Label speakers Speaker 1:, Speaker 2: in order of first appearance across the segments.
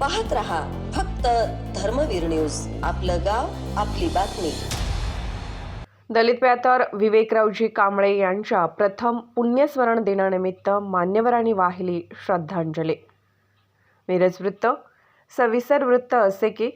Speaker 1: पाहत रहा फक्त धर्मवीर न्यूज. आपलं गाव आपली बातमी.
Speaker 2: दलित व्यातर विवेकरावजी कांबळे यांच्या प्रथम पुण्यस्मरण दिनानिमित्त मान्यवरांनी वाहिली श्रद्धांजली. मिरज वृत्त सविस्तर वृत्त असे की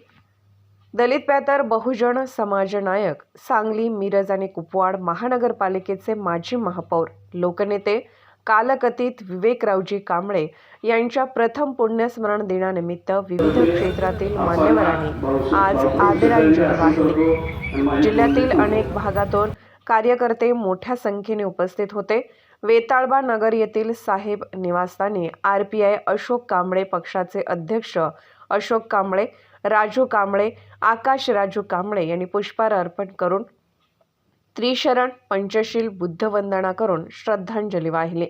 Speaker 2: दलित व्यातर बहुजन समाजनायक सांगली मिरज आणि कुपवाड महानगरपालिकेचे माजी महापौर लोकनेते कालकथित विवेकरावजी कांबळे यांच्या प्रथम पुण्यस्मरण दिनानिमित्त विविध क्षेत्रातील मान्यवरांनी आज आदरांजली वाहिली. जिल्ह्यातील अनेक भागातून कार्यकर्ते मोठ्या संख्येने उपस्थित होते. वेताळबा नगर येथील साहेब निवासस्थानी R P I Ashok Kamble पक्षाचे अध्यक्ष अशोक कांबळे राजू कांबळे आकाश राजू कांबळे यांनी पुष्पहार अर्पण करून त्रिशरण पंचशील बुद्धवंदना करून श्रद्धांजली वाहिली.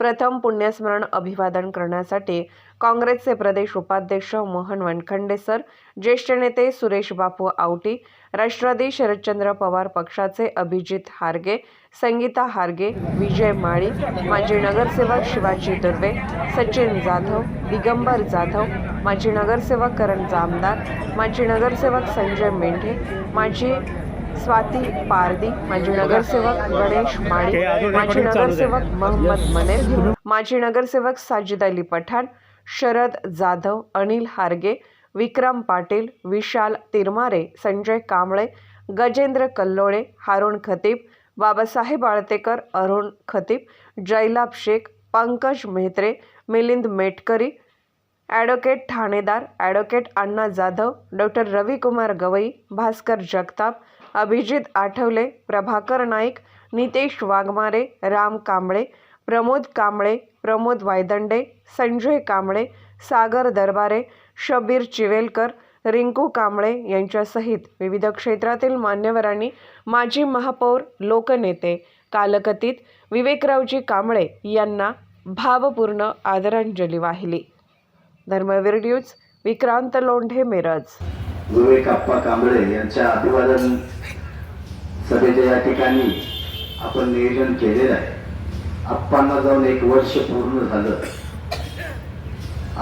Speaker 2: प्रथम पुण्यस्मरण अभिवादन करण्यासाठी काँग्रेसचे प्रदेश उपाध्यक्ष मोहन वनखंडे सर ज्येष्ठ नेते सुरेश बापू आवटी राष्ट्रवादी शरदचंद्र पवार पक्षाचे अभिजित हारगे संगीता हारगे विजय माळी माजी नगरसेवक शिवाजी दुर्वे सचिन जाधव दिगंबर जाधव माजी नगरसेवक करण जामदार माजी नगरसेवक संजय मेंढे माजी स्वाती पारदी माजी नगरसेवक गणेश माळी माजी नगरसेवक मोहम्मद मनेर माजी नगरसेवक Sajid Ali Pathan Sharad Jadhav Anil Harge Vikram Patil Vishal Tirmare Sanjay Kamble Gajendra Kallole Harun Khatib Babasaheb Aaltekar Arun Khatib Jaylabh Shaikh Pankaj Mehtre Milind Metkari advocate Thanedar advocate Anna Jadhav doctor Ravikumar Gavai Bhaskar Jagtap Abhijit Athavale Prabhakar Naik Nitesh Waghmare Ram Kamble Pramod Kamble Pramod Waydande Sanjay Kamble Sagar Darbare Shabbir Chivelkar Rinku Kamble यांच्यासहित विविध क्षेत्रातील मान्यवरांनी माजी महापौर लोकनेते कालकथित विवेकरावजी कांबळे यांना भावपूर्ण आदरांजली वाहिली. धर्मवीर न्यूज विक्रांत लोंढे मिरज.
Speaker 3: विवेक आप्पा कांबळे यांच्या अभिवादन सभेच्या या ठिकाणी आपण नियोजन केलेलं आहे. आप्पांना जाऊन एक वर्ष पूर्ण झालं.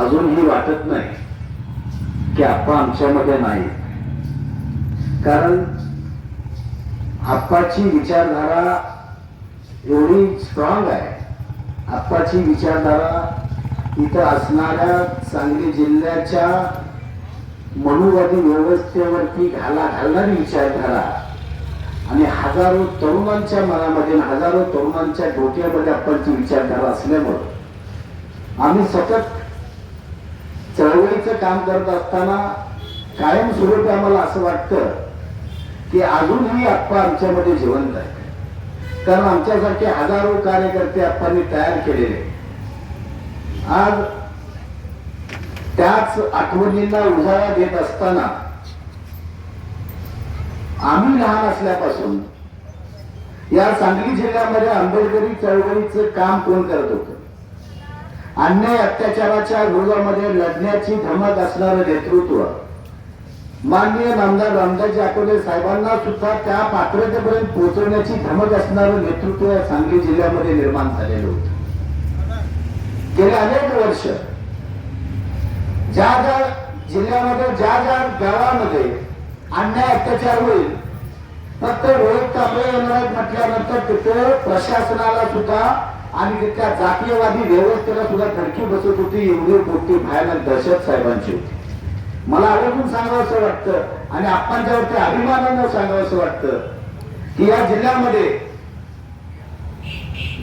Speaker 3: अजूनही वाटत नाही की आप्पा आमच्यामध्ये नाही कारण आप्पाची विचारधारा एवढी स्ट्रॉंग आहे. आप्पाची विचारधारा इथं असणाऱ्या सांगली जिल्ह्याच्या मनुवादी व्यवस्थेवरती घाला घालणारी विचारधारा आणि हजारो तरुणांच्या मनामध्ये हजारो तरुणांच्या डोक्यामध्ये आपणची विचारधारा असल्यामुळं आम्ही सतत चळवळीचं काम करत असताना कायमस्वरूपी आम्हाला असं वाटतं की अजूनही आप्पा आमच्यामध्ये जिवंत आहे कारण आमच्यासारखे हजारो कार्यकर्ते आप्पांनी तयार केलेले आज त्याच आठवणींना उजाळा देत असताना आम्ही लहान असल्यापासून या सांगली जिल्ह्यामध्ये आंबेडकरी चळवळीचं काम कोण करत होत? अन्याय अत्याचाराच्या विरोधामध्ये लढण्याची धमक असणारं नेतृत्व. माननीय नामदार रामदासजी अकोले साहेबांना सुद्धा त्या पात्रतेपर्यंत पोहोचवण्याची धमक असणारं नेतृत्व या सांगली जिल्ह्यामध्ये निर्माण झालेलं होतं. गेले अनेक वर्ष ज्या ज्या जिल्ह्यामध्ये ज्या ज्या गावामध्ये अन्याय अत्याचार होईल. फक्त रोहित कांबळे येणार म्हटल्यानंतर तिथे प्रशासनाला सुद्धा आणि तिथल्या जातीयवादी व्यवस्थेला सुद्धा धडकी बसत होती एवढी मोठी भयानक दहशत साहेबांची होती. मला आवर्जून सांगावं असं वाटतं आणि आपणच्यावरती अभिमानानं सांगावं असं वाटतं की या जिल्ह्यामध्ये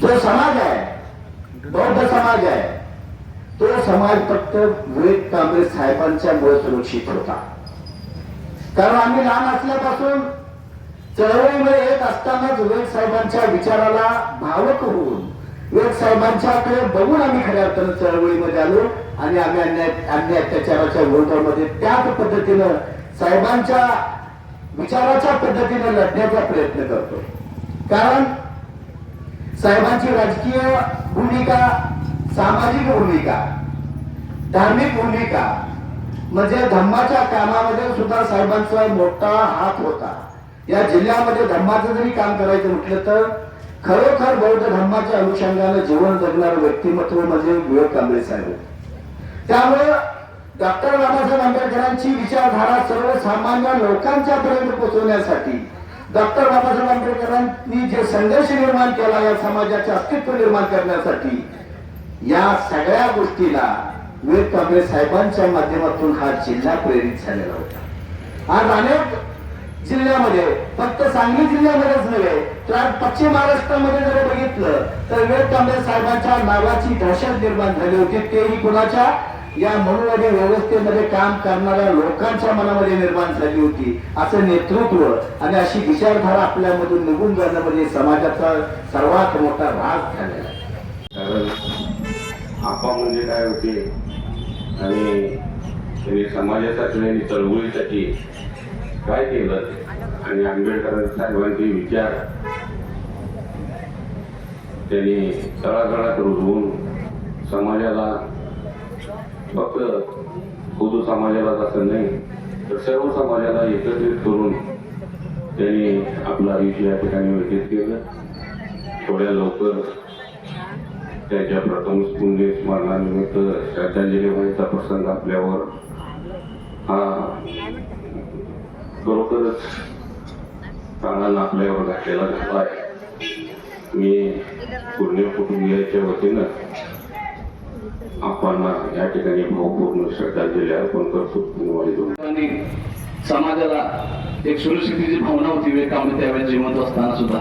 Speaker 3: जो समाज आहे बौद्ध समाज आहे तो समाज फक्त विवेक कांबळे साहेबांच्यामुळे सुरक्षित होता. कारण आम्ही लहान असल्यापासून चळवळीमध्ये येत असतानाच विवेक साहेबांच्या विचाराला भावक होऊन विवेक साहेबांच्याकडे बघून आम्ही खऱ्या अर्थानं चळवळीमध्ये आलो आणि आम्ही अन्याय अन्याय अत्याचाराच्या विरोधामध्ये त्याच पद्धतीनं साहेबांच्या विचाराच्या पद्धतीने लढण्याचा प्रयत्न करतो. कारण साहेबांची राजकीय भूमिका सामाजिक भूमिका धार्मिक भूमिका म्हणजे धम्माच्या कामामध्ये सुद्धा साहेबांचा मोठा हात होता. या जिल्ह्यामध्ये धम्माचं जरी काम करायचं म्हटलं तर खरोखर बौद्ध धर्माच्या अनुषंगाने जीवन जगणारं व्यक्तिमत्व म्हणजे विवेक कांबळे साहेब. त्यामुळे डॉक्टर बाबासाहेब आंबेडकरांची विचारधारा सर्वसामान्य लोकांच्या पर्यंत पोहोचवण्यासाठी डॉक्टर बाबासाहेब आंबेडकरांनी जे संघर्ष निर्माण केला या समाजाचे अस्तित्व निर्माण करण्यासाठी या सगळ्या गोष्टीला वीर कांबळे साहेबांच्या माध्यमातून हा जिल्हा प्रेरित झालेला होता. आज अनेक जिल्ह्यामध्ये फक्त सांगली जिल्ह्यामध्येच नव्हे तर आज पश्चिम महाराष्ट्रामध्ये जर बघितलं तर वीर कांबळे साहेबांच्या नावाची दहशत निर्माण झाली होती. तेही कुणाच्या? या मनोवादी व्यवस्थेमध्ये काम करणाऱ्या लोकांच्या मनामध्ये निर्माण झाली होती. असं नेतृत्व आणि अशी विचारधारा आपल्यामधून निघून जाणं म्हणजे समाजाचा सर्वात मोठा राग झालेला आहे.
Speaker 4: आपा म्हणजे काय होते आणि त्यांनी समाजासाठी आणि चळवळीसाठी काय केलं आणि आंबेडकर साहेबांचे विचार त्यांनी तळागळात रुजवून समाजाला फक्त खुदू समाजालाच असं नाही तर सर्व समाजाला एकत्रित करून त्यांनी आपलं आयुष्य या ठिकाणी व्यतीत केलं. थोड्या लवकर त्याच्या प्रथम पुण्य स्मरणानिमित्त श्रद्धांजली व्हायचा प्रसंग आपल्यावर. हा खरोखरच प्राणानं आपल्यावर घातलेला झाला आहे. मी पुण्य कुटुंबियाच्या वतीनं आपण या ठिकाणी भावपूर्ण श्रद्धांजली अर्पण करतो. धन्यवाद.
Speaker 5: आणि समाजाला एक सुरक्षितेची भावना होती विवेक कांबळे त्यावेळेस जिवंत असताना सुद्धा.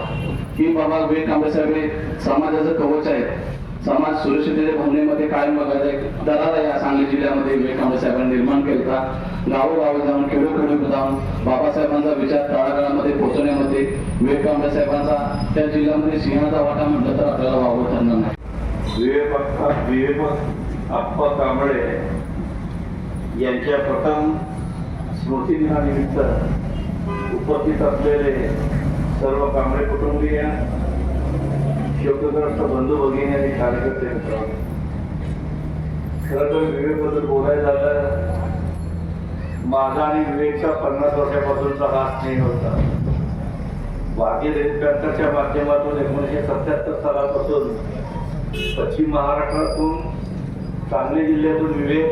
Speaker 5: की बाबा विवेक कांबळे साहेब हे समाजाचं कवच आहे समाज सुरक्षिततेच्या भावनेमध्ये कायम बघायचा दरारा या सांगली जिल्ह्यामध्ये विवेक साहेबांनी निर्माण केला गावोगावी जाऊन खेडोखेडो जाऊन बाबासाहेबांचा विचार तळागाळामध्ये पोहोचवण्यामध्ये विवेक साहेबांचा त्या जिल्ह्यामध्ये सिंहाचा वाटा म्हटलं तर आपल्याला वावर ठरणार नाही.
Speaker 4: विवेक विवेक आप्पा कांबळे यांच्या प्रथम स्मृतिदिनानिमित्त उपस्थित असलेले सर्व कांबळे कुटुंबीय शोकग्रस्त बंधू भगिनी आणि कार्यकर्ते मित्रांनो. खरं तर विवेकबद्दल बोलायला झालं माझा आणि विवेकचा पन्नास वर्षापासूनचा हा स्नेह होता. भारतीय देशव्यापारच्या माध्यमातून एकोणीसशे सत्याहत्तर सालापासून पश्चिम महाराष्ट्रातून सांगली जिल्ह्यातून विवेक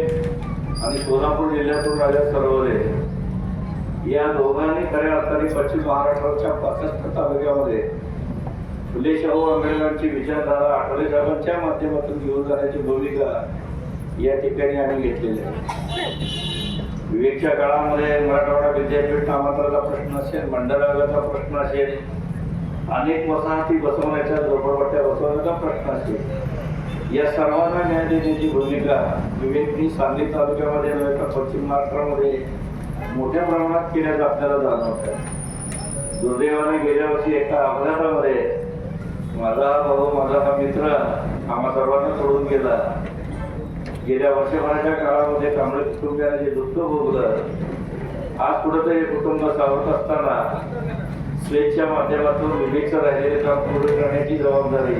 Speaker 4: आणि सोलापूर जिल्ह्यातून राजा सरोवरे. या दोघांनी खऱ्या अर्थाने पश्चिम महाराष्ट्राच्या पासष्ट तालुक्यामध्ये फुले शाहू आंबेडकरांची विचारधारा आठवले साहेबांच्या माध्यमातून घेऊन जाण्याची भूमिका या ठिकाणी आम्ही घेतलेली आहे. विवेकच्या काळामध्ये मराठवाडा विद्यापीठ नामांतराचा प्रश्न असेल मंडळाचा प्रश्न असेल अनेक वसाहती बसवण्याच्या झोपडपट्ट्या बसवण्याचा प्रश्न असेल. या सर्वांना न्याय देण्याची भूमिका विवेकनी सांगली तालुक्यामध्ये नव्हे तर पश्चिम महाराष्ट्रामध्ये मोठ्या प्रमाणात केल्याचं आपल्याला जाणवतं दुर्दैवाने गेल्या वर्षी एका अपघातामध्ये माझा हा भाऊ माझा हा मित्र आम्हा सर्वांना सोडून गेला. गेल्या वर्षभराच्या काळामध्ये कांबळे कुटुंबियाने जे दुःख भोगलं आज कुठंतरी हे कुटुंब सावरत असताना स्वेच्छच्या माध्यमातून विवेकचं राहिलेले काम पूर्ण करण्याची जबाबदारी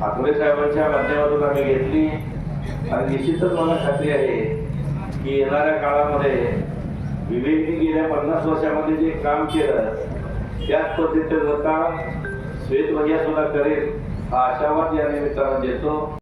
Speaker 4: ठाकरे साहेबांच्या माध्यमातून आम्ही घेतली. आणि निश्चितच मला खात्री आहे की येणाऱ्या काळामध्ये विवेकने गेल्या पन्नास वर्षामध्ये जे काम केलं त्याच पद्धतीचं काम श्वेत भैया सुद्धा करेल आशावाद या निमित्तानं देतो.